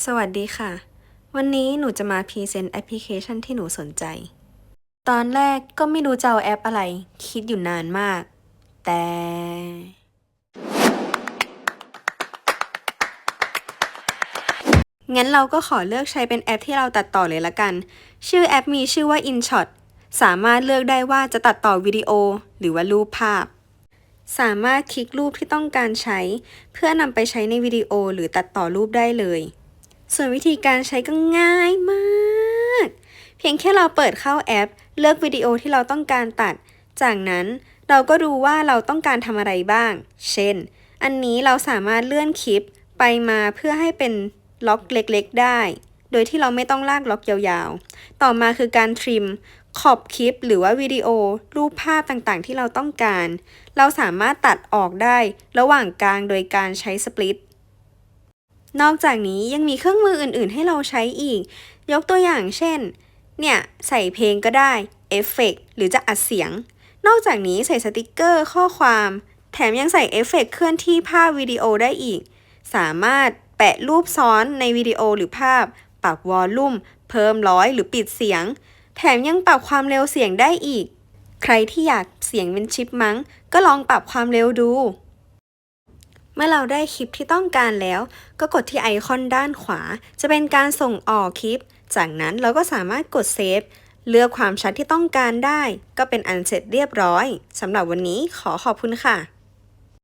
สวัสดีค่ะ วันนี้หนูจะมาพรีเซนต์แอปพลิเคชันที่หนูสนใจ ตอนแรกก็ไม่รู้จะเอาแอปอะไร คิดอยู่นานมาก แต่ งั้นเราก็ขอเลือกใช้เป็นแอปที่เราตัดต่อเลยละกัน ชื่อแอปมีชื่อว่า InShot สามารถเลือกได้ว่าจะตัดต่อวิดีโอ หรือว่ารูปภาพ สามารถคลิกรูปที่ต้องการใช้ เพื่อนำไปใช้ในวิดีโอหรือตัดต่อรูปได้เลย ส่วนวิธีการใช้ก็ง่ายมาก เพียงแค่เราเปิดเข้าแอป เลือกวิดีโอที่เราต้องการตัด จากนั้นเราก็ดูว่าเราต้องการทำอะไรบ้าง เช่น อันนี้เราสามารถเลื่อนคลิปไปมาเพื่อให้เป็นล็อกเล็กๆได้ โดยที่เราไม่ต้องลากล็อกยาวๆ ต่อมาคือการทริม ขอบคลิปหรือว่าวิดีโอ รูปภาพต่างๆ ที่เราต้องการ เราสามารถตัดออกได้ระหว่างกลางโดยการใช้สปลิต นอกจากนี้ยังมีเครื่องมืออื่นๆ ให้เราใช้อีก ยกตัวอย่างเช่น เนี่ย ใส่เพลงก็ได้ เอฟเฟกต์หรือจะอัดเสียง นอกจากนี้ใส่สติกเกอร์ข้อความ แถมยังใส่เอฟเฟกต์เคลื่อนที่ภาพวิดีโอได้อีก สามารถแปะรูปซ้อนในวิดีโอหรือภาพ ปรับวอลลุ่ม เพิ่มร้อยหรือปิดเสียง แถมยังปรับความเร็วเสียงได้อีก ใครที่อยากเสียงเป็นชิปมังก็ลองปรับความเร็วดู เมื่อเราได้คลิปที่ต้องการแล้ว ก็กดที่ไอคอนด้านขวา จะเป็นการส่งออกคลิป จากนั้นเราก็สามารถกดเซฟเลือกความชัดที่ต้องการได้ ก็เป็นอันเสร็จเรียบร้อยสำหรับวันนี้ขอขอบคุณค่ะ